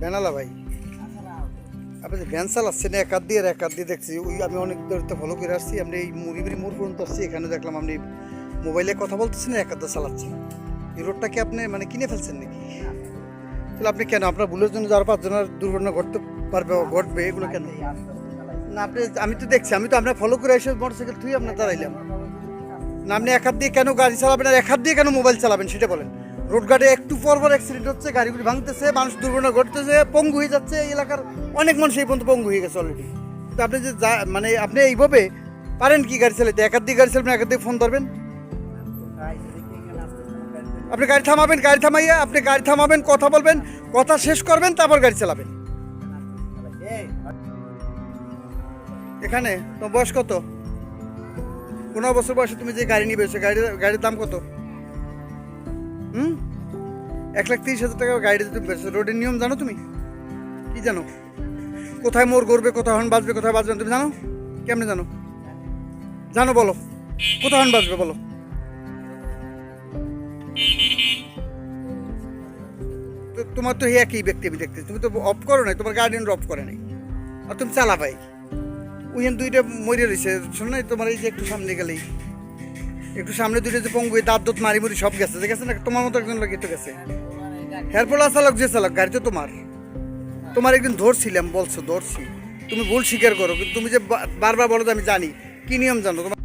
বেনালা ভাই। আপনি ভ্যান চালাচ্ছেন এক হাত দিয়ে আর এক দিয়ে দেখছি। ওই আমি অনেক দূর তো ফলো করে আসছি, আপনি এই মুড়িবিড়ি মোড় পর্যন্ত আসছি, এখানে দেখলাম আপনি মোবাইলে কথা বলতেছেন এক হাত চালাচ্ছেন। এই রোডটা কি আপনি মানে কিনে ফেলছেন নাকি? তাহলে আপনি কেন? আপনার ভুলের জন্য যার পাঁচজনের দুর্ঘটনা ঘটতে পারবে, ঘটবে, এগুলো কেন? না, আপনি, আমি তো দেখছি, আমি তো আপনার ফলো করে এসে মোটরসাইকেল থুই আপনার দাঁড়াইলাম। না, আপনি এক হাত দিয়ে কেন গাড়ি চালাবেন, আর এক হাত দিয়ে কেন মোবাইল চালাবেন, সেটা বলেন। রোড গার্ডে একটু পর পর অ্যাক্সিডেন্ট হচ্ছে, গাড়িগুলি ভাঙতেছে, মানুষ দুর্ঘটনা ঘটতেছে, পঙ্গু হয়ে যাচ্ছে, এই এলাকার অনেক মানুষ এই পর্যন্ত পঙ্গু হয়ে গেছে অলরেডি তো আপনি যে যা মানে আপনি এইভাবে পারেন কি গাড়ি চালাতে? দিয়ে গাড়ি চালাবেন এক হাত দিয়ে ফোন ধরবেন? আপনি গাড়ি থামাবেন, গাড়ি থামাইয়া আপনি গাড়ি থামাবেন, কথা বলবেন, কথা শেষ করবেন, তারপর গাড়ি চালাবেন। এখানে তোমার বয়স কত? পনেরো বছর বয়সে তুমি যে গাড়ি নিবে, সে গাড়ির গাড়ির দাম কত? হুম? এক লাখ তিরিশ হাজার টাকা গাড়িতে তুমি বেরোছো রোডের নিয়ম জানো তুমি? কি জানো? কোথায় মোড় করবে কোথায় হর্ন বাজবে, কোথায় বাজবে তুমি জানো? কেমনে জানো? জানো বলো, কোথায় হর্ন বাজবে বলো? তোমার তো একই ব্যক্তি, আমি দেখতেছি। তুমি তো অফ করো নাই, তোমার গার্ডিয়ান অফ করে নাই। আর তুমি চালা ভাই ওইখানে দুইটা মরে রয়েছে, শোনো তোমার এই যে একটু সামনে গেলেই। একটু সামনে দুটো যে পঙ্গু দাঁত দত মারি মুড়ি সব গেছে দেখেছে না? তোমার মতো একজন লোক একটু গেছে। হেরপোলা চালক, যে চালক, গাড়ি তো তোমার। তোমার একদিন ধরছিলাম, বলছো ধরছি। তুমি ভুল স্বীকার করো, কিন্তু তুমি যে বারবার বলো যে আমি জানি, কি নিয়ম জানো? তোমার